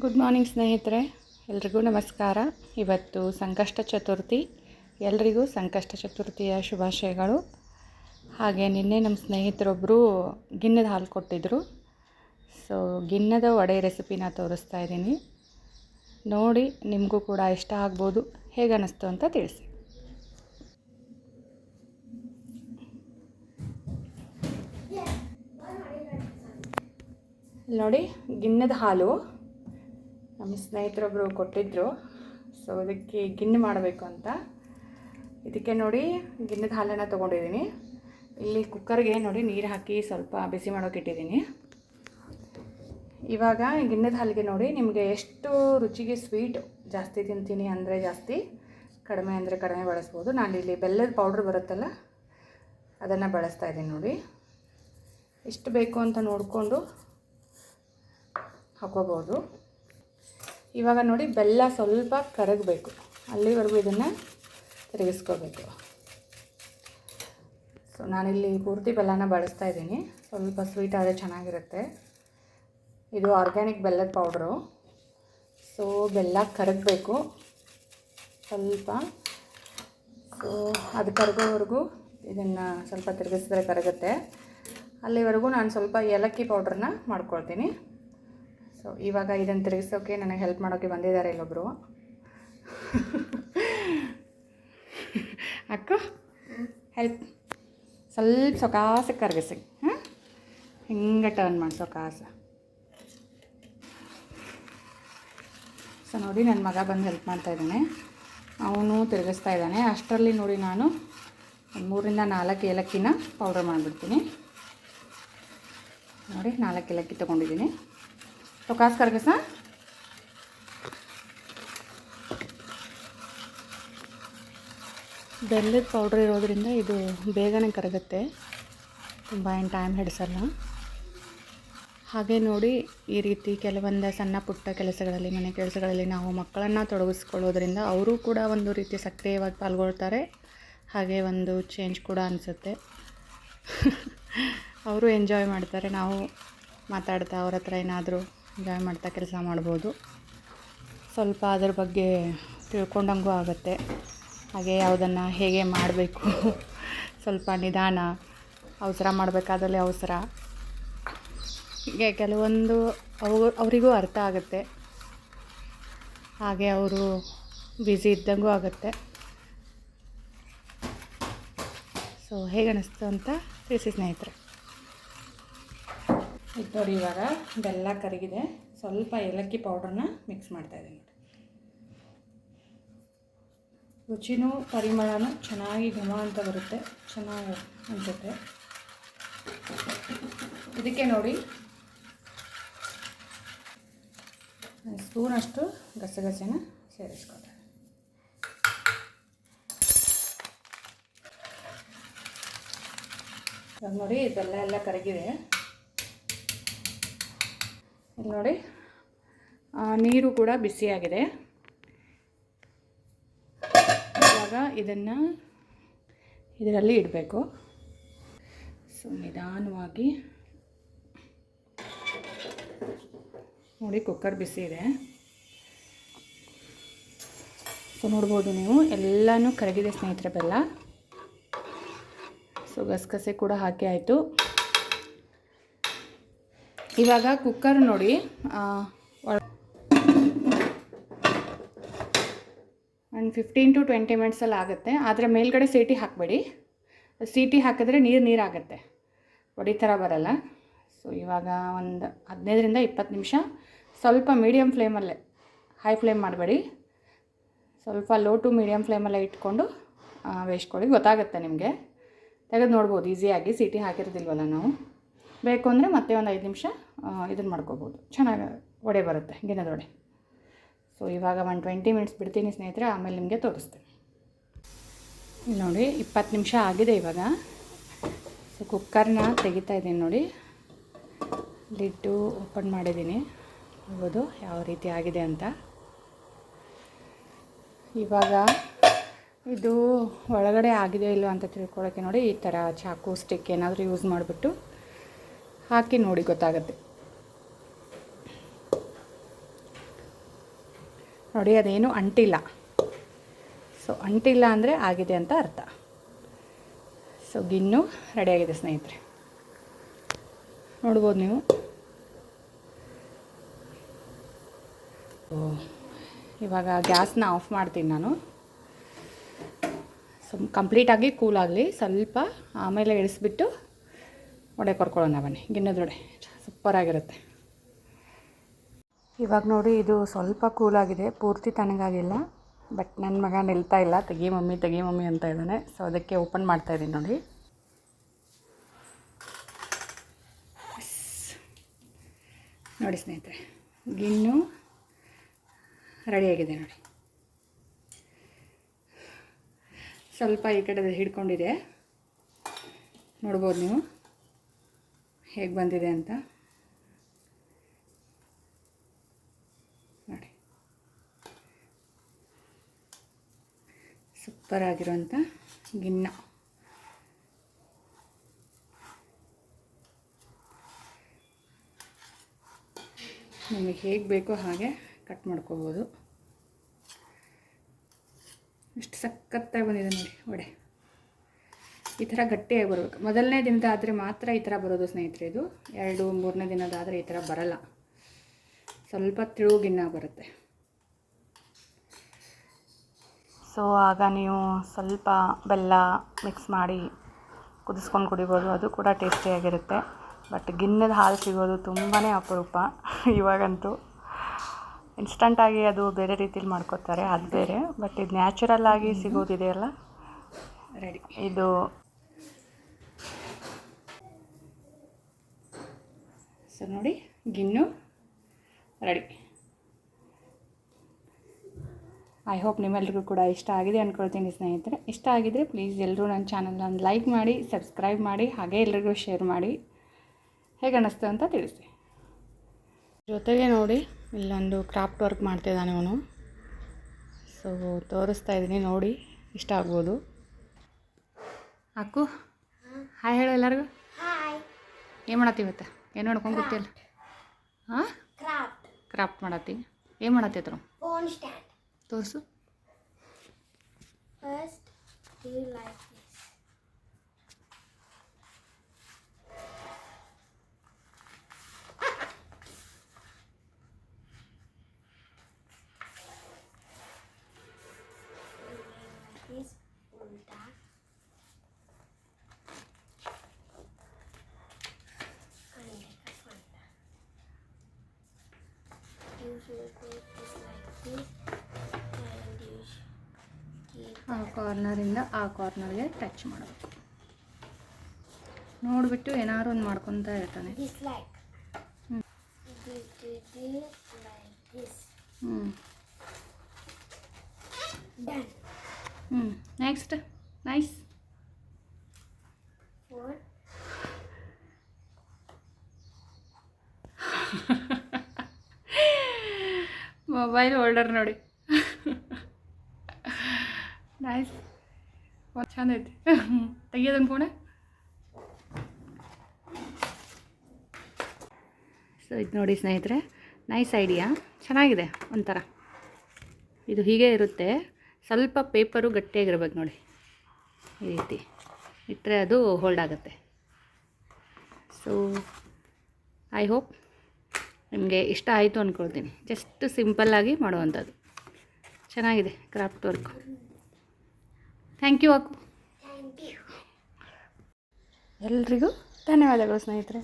Good morning ಸ್ನೇಹಿತರೆ. ಎಲ್ರಿಗೂ ನಮಸ್ಕಾರ. ಇವತ್ತು ಸಂಕಷ್ಟ ಚತುರ್ಥಿ. ಎಲ್ರಿಗೂ ಸಂಕಷ್ಟ ಚತುರ್ಥಿಯ ಶುಭಾಶಯಗಳು. ಹಾಗೆ ನಿನ್ನೆ ನಮ್ಮ ಸ್ನೇಹಿತರೊಬ್ಬರು ಗಿನ್ನದ ಹಾಲು ಕೊಟ್ಟಿದ್ದರು ಸೊ ಗಿನ್ನದ ವಡೆ ರೆಸಿಪಿನ ತೋರಿಸ್ತಾ ಇದ್ದೀನಿ. ನೋಡಿ, ನಿಮಗೂ ಕೂಡ ಇಷ್ಟ ಆಗ್ಬೋದು. ಹೇಗೆ ಅನ್ನಿಸ್ತು ಅಂತ ತಿಳಿಸಿ. ನೋಡಿ ಗಿನ್ನದ ಹಾಲು. ನಮ್ಮ ಸ್ನೇಹಿತರೊಬ್ಬರು ಕೊಟ್ಟಿದ್ದರು ಸೊ ಅದಕ್ಕೆ ಗಿಣ್ಣು ಮಾಡಬೇಕು ಅಂತ. ಇದಕ್ಕೆ ನೋಡಿ ಗಿಣ್ಣದ ಹಾಲನ್ನು ತೊಗೊಂಡಿದ್ದೀನಿ. ಇಲ್ಲಿ ಕುಕ್ಕರ್ಗೆ ನೋಡಿ ನೀರು ಹಾಕಿ ಸ್ವಲ್ಪ ಬಿಸಿ ಮಾಡೋಕೆ ಇಟ್ಟಿದ್ದೀನಿ. ಇವಾಗ ಗಿಣ್ಣದ ಹಾಲಿಗೆ ನೋಡಿ ನಿಮಗೆ ಎಷ್ಟು ರುಚಿಗೆ ಸ್ವೀಟ್ ಜಾಸ್ತಿ ತಿಂತೀನಿ ಅಂದರೆ ಜಾಸ್ತಿ, ಕಡಿಮೆ ಅಂದರೆ ಕಡಿಮೆ ಬಳಸ್ಬೋದು. ಇಲ್ಲಿ ಬೆಲ್ಲದ ಪೌಡ್ರ್ ಬರುತ್ತಲ್ಲ, ಅದನ್ನು ಬಳಸ್ತಾ ಇದ್ದೀನಿ ನೋಡಿ. ಎಷ್ಟು ಬೇಕು ಅಂತ ನೋಡಿಕೊಂಡು ಹಾಕೋಬೋದು. ಇವಾಗ ನೋಡಿ ಬೆಲ್ಲ ಸ್ವಲ್ಪ ಕರಗಬೇಕು. ಅಲ್ಲಿವರೆಗೂ ಇದನ್ನು ತಿರುಗಿಸ್ಕೋಬೇಕು. ಸೊ ನಾನಿಲ್ಲಿ ಪೂರ್ತಿ ಬೆಲ್ಲನ ಬಳಸ್ತಾ ಇದ್ದೀನಿ. ಸ್ವಲ್ಪ ಸ್ವೀಟ್ ಆದರೆ ಚೆನ್ನಾಗಿರುತ್ತೆ. ಇದು ಆರ್ಗ್ಯಾನಿಕ್ ಬೆಲ್ಲದ ಪೌಡ್ರು ಸೊ ಬೆಲ್ಲ ಕರಗಬೇಕು. ಸ್ವಲ್ಪ. ಸೊ ಅದು ಕರಗೋವರೆಗೂ ಇದನ್ನು ಸ್ವಲ್ಪ ತಿರುಗಿಸಿದ್ರೆ ಕರಗುತ್ತೆ. ಅಲ್ಲಿವರೆಗೂ ನಾನು ಸ್ವಲ್ಪ ಏಲಕ್ಕಿ ಪೌಡ್ರನ್ನ ಮಾಡ್ಕೊಳ್ತೀನಿ. ಸೊ ಇವಾಗ ಇದನ್ನು ತಿರುಗಿಸೋಕೆ ನನಗೆ ಹೆಲ್ಪ್ ಮಾಡೋಕ್ಕೆ ಬಂದಿದ್ದಾರೆ ಇಲ್ಲೊಬ್ಬರು ಅಕ್ಕ ಹೆಲ್ಪ್ ಸ್ವಲ್ಪ ಸೊಕಾಸ ಕರ್ಗಿಸಿ. ಹಾಂ ಹಿಂಗೆ ಟರ್ನ್ ಮಾಡಿ, ಸೊಕಾಸ. ಸೊ ನೋಡಿ ನನ್ನ ಮಗ ಬಂದು ಹೆಲ್ಪ್ ಮಾಡ್ತಾ ಇದ್ದಾನೆ. ಅವನು ತಿರುಗಿಸ್ತಾ ಇದ್ದಾನೆ. ಅಷ್ಟರಲ್ಲಿ ನೋಡಿ ನಾನು ಮೂರಿಂದ ನಾಲ್ಕು ಏಲಕ್ಕಿನ ಪೌಡರ್ ಮಾಡಿಬಿಡ್ತೀನಿ. ನೋಡಿ ನಾಲ್ಕು ಏಲಕ್ಕಿ ತೊಗೊಂಡಿದ್ದೀನಿ. तो कास करके सा ಬೆಲ್ಲದ ಪೌಡ್ರ್ ಇರೋದ್ರಿಂದ ಇದು ಬೇಗನೆ ಕರಗುತ್ತೆ ತುಂಬ ಏನು ಟೈಮ್ ಹಿಡಿಸಲ್ಲ ಹಾಗೆ ನೋಡಿ ಈ ರೀತಿ ಕೆಲವೊಂದು ಸಣ್ಣ ಪುಟ್ಟ ಕೆಲಸಗಳಲ್ಲಿ ಮನೆ ಕೆಲಸಗಳಲ್ಲಿ ನಾವು ಮಕ್ಕಳನ್ನು ತೊಡಗಿಸ್ಕೊಳ್ಳೋದ್ರಿಂದ ಅವರು ಕೂಡ ಒಂದು ರೀತಿ ಸಕ್ರಿಯವಾಗಿ ಪಾಲ್ಗೊಳ್ತಾರೆ ಹಾಗೆ ಒಂದು ಚೇಂಜ್ ಕೂಡ ಅನಿಸುತ್ತೆ ಅವರು ಎಂಜಾಯ್ ಮಾಡ್ತಾರೆ ನಾವು ಮಾತಾಡ್ತಾ ಅವ್ರ ಹತ್ರ ಏನಾದರೂ ಎಂಜಾಯ್ ಮಾಡ್ತಾ ಕೆಲಸ ಮಾಡ್ಬೋದು. ಸ್ವಲ್ಪ ಅದ್ರ ಬಗ್ಗೆ ತಿಳ್ಕೊಂಡಂಗೂ ಆಗುತ್ತೆ. ಹಾಗೆ ಯಾವುದನ್ನು ಹೇಗೆ ಮಾಡಬೇಕು, ಸ್ವಲ್ಪ ನಿಧಾನ, ಅವಸರ ಮಾಡಬೇಕಾದಲ್ಲಿ ಅವಸರ. ಹೀಗೆ ಕೆಲವೊಂದು ಅವು, ಅವರಿಗೂ ಅರ್ಥ ಆಗುತ್ತೆ. ಹಾಗೆ ಅವರು ಬ್ಯುಸಿ ಇದ್ದಂಗೂ ಆಗುತ್ತೆ. ಸೊ ಹೇಗೆ ಅನ್ನಿಸ್ತು ಅಂತ ತಿಳಿಸಿ ಸ್ನೇಹಿತರೆ. ಇದು ನೋಡಿ ಇವಾಗ ಬೆಲ್ಲ ಕರಗಿದೆ. ಸ್ವಲ್ಪ ಏಲಕ್ಕಿ ಪೌಡ್ರನ್ನ ಮಿಕ್ಸ್ ಮಾಡ್ತಾಯಿದ್ದೀನಿ ಇದ್ದೀನಿ. ರುಚಿನೂ ಪರಿಮಳನೂ ಚೆನ್ನಾಗಿ ಘಮ ಅಂತ ಬರುತ್ತೆ. ಚೆನ್ನಾಗಿ ಅನಿಸುತ್ತೆ. ಇದಕ್ಕೆ ನೋಡಿ ಸ್ಪೂನಷ್ಟು ಗಸಗಸೆನ ಸೇರಿಸ್ಕೊತಾರೆ ಇವಾಗ ನೋಡಿ ಬೆಲ್ಲ ಎಲ್ಲ ಕರಗಿದೆ. ನೋಡಿ. ನೀರು ಕೂಡ ಬಿಸಿಯಾಗಿದೆ. ಇವಾಗ ಇದನ್ನು ಇದರಲ್ಲಿ ಇಡಬೇಕು. ಸೊ, ನಿಧಾನವಾಗಿ. ನೋಡಿ ಕುಕ್ಕರ್ ಬಿಸಿ ಇದೆ. ಸೊ, ನೋಡ್ಬೋದು ನೀವು. ಎಲ್ಲನೂ ಕರಗಿದೆ ಸ್ನೇಹಿತರೆ, ಬೆಲ್ಲ. ಸೊ, ಗಸಗಸೆ ಕೂಡ ಹಾಕಿ ಆಯಿತು. ಇವಾಗ ಕುಕ್ಕರ್ ನೋಡಿ ಒಂದು ಫಿಫ್ಟೀನ್ ಟು ಟ್ವೆಂಟಿ ಮಿನಿಟ್ಸಲ್ಲಿ ಆಗುತ್ತೆ. ಆದರೆ ಮೇಲ್ಗಡೆ ಸೀಟಿ ಹಾಕಬೇಡಿ. ಸೀಟಿ ಹಾಕಿದ್ರೆ ನೀರು ನೀರಾಗುತ್ತೆ. ಒಡಿ ಥರ ಬರಲ್ಲ. ಸೊ ಇವಾಗ ಒಂದು ಹದಿನೈದರಿಂದ ಇಪ್ಪತ್ತು ನಿಮಿಷ. ಸ್ವಲ್ಪ ಮೀಡಿಯಮ್ ಫ್ಲೇಮಲ್ಲೇ ಹೈ ಫ್ಲೇಮ್ ಮಾಡಬೇಡಿ. ಸ್ವಲ್ಪ ಲೋ ಟು ಮೀಡಿಯಮ್ ಫ್ಲೇಮಲ್ಲೇ ಇಟ್ಕೊಂಡು ವೇಸ್ಕೊಳ್ಳಿ ಗೊತ್ತಾಗುತ್ತೆ ನಿಮಗೆ. ತೆಗೆದು ನೋಡ್ಬೋದು ಈಸಿಯಾಗಿ ಸೀಟಿ ಹಾಕಿರೋದಿಲ್ವಲ್ಲ ನಾವು. ಬೇಕು ಅಂದರೆ ಮತ್ತೆ ಒಂದು ಐದು ನಿಮಿಷ ಇದನ್ನು ಮಾಡ್ಕೋಬೋದು. ಚೆನ್ನಾಗಿ ವಡೆ ಬರುತ್ತೆ ಗಿನದ ವಡೆ ಸೊ ಇವಾಗ ಒಂದು ಟ್ವೆಂಟಿ ಮಿನಿಟ್ಸ್ ಬಿಡ್ತೀನಿ ಸ್ನೇಹಿತರೆ, ಆಮೇಲೆ ನಿಮಗೆ ತೋರಿಸ್ತೀನಿ. ನೋಡಿ, ಇಪ್ಪತ್ತು ನಿಮಿಷ ಆಗಿದೆ ಇವಾಗ. ಸೊ ಕುಕ್ಕರ್ನ ತೆಗಿತಾ ಇದ್ದೀನಿ ನೋಡಿ. ಲಿಡ್ಡು ಓಪನ್ ಮಾಡಿದ್ದೀನಿ. ನೋಡ್ಬೋದು ಯಾವ ರೀತಿ ಆಗಿದೆ ಅಂತ. ಇವಾಗ ಇದು ಒಳಗಡೆ ಆಗಿದೆ ಇಲ್ಲೋ ಅಂತ ತಿಳ್ಕೊಳ್ಳೋಕ್ಕೆ ನೋಡಿ, ಈ ಥರ ಚಾಕು ಸ್ಟಿಕ್ ಏನಾದರೂ ಯೂಸ್ ಮಾಡಿಬಿಟ್ಟು ಹಾಕಿ ನೋಡಿ, ಗೊತ್ತಾಗುತ್ತೆ. ನೋಡಿ, ಅದೇನು ಅಂಟಿಲ್ಲ. ಸೊ ಅಂಟಿಲ್ಲ ಅಂದರೆ ಆಗಿದೆ ಅಂತ ಅರ್ಥ. ಸೊ ಗಿನ್ನು ರೆಡಿಯಾಗಿದೆ ಸ್ನೇಹಿತರೆ. ನೋಡ್ಬೋದು ನೀವು. ಇವಾಗ ಗ್ಯಾಸ್ನ ಆಫ್ ಮಾಡ್ತೀನಿ ನಾನು. ಸೊ ಕಂಪ್ಲೀಟಾಗಿ ಕೂಲ್ ಆಗಲಿ. ಸ್ವಲ್ಪ ಆಮೇಲೆ ಇಳಿಸ್ಬಿಟ್ಟು ವಡೆ ಕೊರ್ಕೊಳ್ಳೋಣ ಬನ್ನಿ. ಗಿನ್ನದೊಡೆ ಸೂಪರಾಗಿರುತ್ತೆ. ಇವಾಗ ನೋಡಿ ಇದು ಸ್ವಲ್ಪ ಕೂಲಾಗಿದೆ. ಪೂರ್ತಿ ತಣ್ಣಗಾಗಿಲ್ಲ ಬಟ್ ನನ್ನ ಮಗ ನಿಲ್ತಾ ಇಲ್ಲ. ತೆಗಿ ಮಮ್ಮಿ ತೆಗಿ ಮಮ್ಮಿ ಅಂತ ಇದ್ದಾನೆ. ಸೊ ಅದಕ್ಕೆ ಓಪನ್ ಮಾಡ್ತಾ ಇದ್ದೀನಿ ನೋಡಿ. ನೋಡಿ ಸ್ನೇಹಿತರೆ ಗಿಣ್ಣು ರೆಡಿಯಾಗಿದೆ ನೋಡಿ. ಸ್ವಲ್ಪ ಈ ಕಡೆ ಹಿಡ್ಕೊಂಡಿದೆ. ನೋಡ್ಬೋದು ನೀವು. ಹೇಗೆ ಬಂದಿದೆ ಅಂತ? ನೋಡಿ. ಸೂಪರ್ ಆಗಿರುವಂಥ ಗಿನ್ನ. ನಿಮಗೆ ಹೇಗೆ ಬೇಕೋ ಹಾಗೆ ಕಟ್ ಮಾಡ್ಕೋಬೋದು. ಇಷ್ಟು ಸಖತ್ತಾಗಿ ಬಂದಿದೆ ನೋಡಿ ವಡೆ ಈ ಥರ ಗಟ್ಟಿಯಾಗಿ ಬರಬೇಕು. ಮೊದಲನೇ ದಿನದಾದರೆ ಮಾತ್ರ ಈ ಥರ ಬರೋದು ಸ್ನೇಹಿತರೆ ಇದು. ಎರಡು ಮೂರನೇ ದಿನದಾದರೆ ಈ ಥರ ಬರಲ್ಲ. ಸ್ವಲ್ಪ ತಿಳುಗಿನ್ನ ಬರುತ್ತೆ. ಸೊ ಆಗ ನೀವು ಸ್ವಲ್ಪ ಬೆಲ್ಲ ಮಿಕ್ಸ್ ಮಾಡಿ ಕುದಿಸ್ಕೊಂಡು ಕುಡಿಬೋದು. ಅದು ಕೂಡ ಟೇಸ್ಟಿಯಾಗಿರುತ್ತೆ ಬಟ್ ಗಿನ್ನದ ಹಾಲು ಸಿಗೋದು ತುಂಬಾ ಅಪರೂಪ. ಇವಾಗಂತೂ ಇನ್ಸ್ಟಂಟಾಗಿ ಅದು ಬೇರೆ ರೀತಿಲಿ ಮಾಡ್ಕೋತಾರೆ. ಅದು ಬೇರೆ. ಬಟ್ ಇದು ನ್ಯಾಚುರಲ್ ಆಗಿ ಸಿಗೋದಿದೆಯಲ್ಲ ರೆಡಿ ಇದು ಸೊ ನೋಡಿ ಗಿನ್ನು ರೆಡಿ ಐ ಹೋಪ್ ನಿಮ್ಮೆಲ್ರಿಗೂ ಕೂಡ ಇಷ್ಟ ಆಗಿದೆ ಅಂದ್ಕೊಳ್ತೀನಿ ಸ್ನೇಹಿತರೆ. ಇಷ್ಟ ಆಗಿದರೆ ಪ್ಲೀಸ್ ಎಲ್ಲರೂ ನನ್ನ ಚಾನಲ್ನ ಒಂದು ಲೈಕ್ ಮಾಡಿ ಸಬ್ಸ್ಕ್ರೈಬ್ ಮಾಡಿ ಹಾಗೆ ಎಲ್ರಿಗೂ ಶೇರ್ ಮಾಡಿ. ಹೇಗೆ ಅನ್ನಿಸ್ತು ಅಂತ ತಿಳಿಸಿ. ಜೊತೆಗೆ ನೋಡಿ ಇಲ್ಲೊಂದು ಕ್ರಾಫ್ಟ್ ವರ್ಕ್ ಮಾಡ್ತಿದ್ದಾನೆ ಅವನು. ಸೊ ತೋರಿಸ್ತಾ ಇದ್ದೀನಿ ನೋಡಿ ಇಷ್ಟ ಆಗ್ಬೋದು. ಅಕ್ಕು ಹಾಯ್ ಹೇಳು ಎಲ್ಲರಿಗೂ. ಏನು ಮಾಡತ್ತೀವತ್ತ ಇವತ್ತು? ಏನು ಮಾಡ್ಕೊಂಡು ಗೊತ್ತಿಲ್ಲ ಹಾಂ ಕ್ರಾಫ್ಟ್ ಕ್ರಾಫ್ಟ್ ಮಾಡತ್ತಿ. ಏನು ಮಾಡತ್ತಿದ್ರು ಸ್ಟ್ಯಾಂಡ್ ತೋರಿಸು. First you like this this? Ulta. ಕಾರ್ನರಿಂದ ಆ ಕಾರ್ನರ್ಗೆ ಟಚ್ ಮಾಡಬೇಕು. ನೋಡಿಬಿಟ್ಟು ಏನಾದ್ರು ಒಂದು ಮಾಡ್ಕೊತಾ ಇರ್ತಾನೆ. ಹ್ಞೂ. ಹ್ಞೂ ನೆಕ್ಸ್ಟ್ ನೈಸ್. ಮೊಬೈಲ್ ಹೋಲ್ಡರ್ ನೋಡಿ. ನೈಸ್ ಚೆಂದ ಐತಿ ತೆಗಿಯೋದನ್ ಫೋನ ಸೊ ಇದು ನೋಡಿ ಸ್ನೇಹಿತರೆ ನೈಸ್ ಐಡಿಯಾ ಚೆನ್ನಾಗಿದೆ ಒಂಥರ. ಇದು ಹೀಗೆ ಇರುತ್ತೆ. ಸ್ವಲ್ಪ ಪೇಪರು ಗಟ್ಟಿಯಾಗಿರ್ಬೇಕು ನೋಡಿ. ಈ ರೀತಿ. ಇಟ್ಟರೆ ಅದು ಹೋಲ್ಡ್ ಆಗುತ್ತೆ. ಸೊ ಐ ಹೋಪ್ ನಿಮಗೆ ಇಷ್ಟ ಆಯಿತು ಅಂದ್ಕೊಳ್ತೀನಿ ಜಸ್ಟ್ ಸಿಂಪಲ್ಲಾಗಿ ಮಾಡುವಂಥದ್ದು. ಚೆನ್ನಾಗಿದೆ ಕ್ರಾಫ್ಟ್ ವರ್ಕ್ ಥ್ಯಾಂಕ್ ಯು ಅಕ್ಕು Thank you. ಎಲ್ರಿಗೂ ಧನ್ಯವಾದಗಳು ಸ್ನೇಹಿತರೆ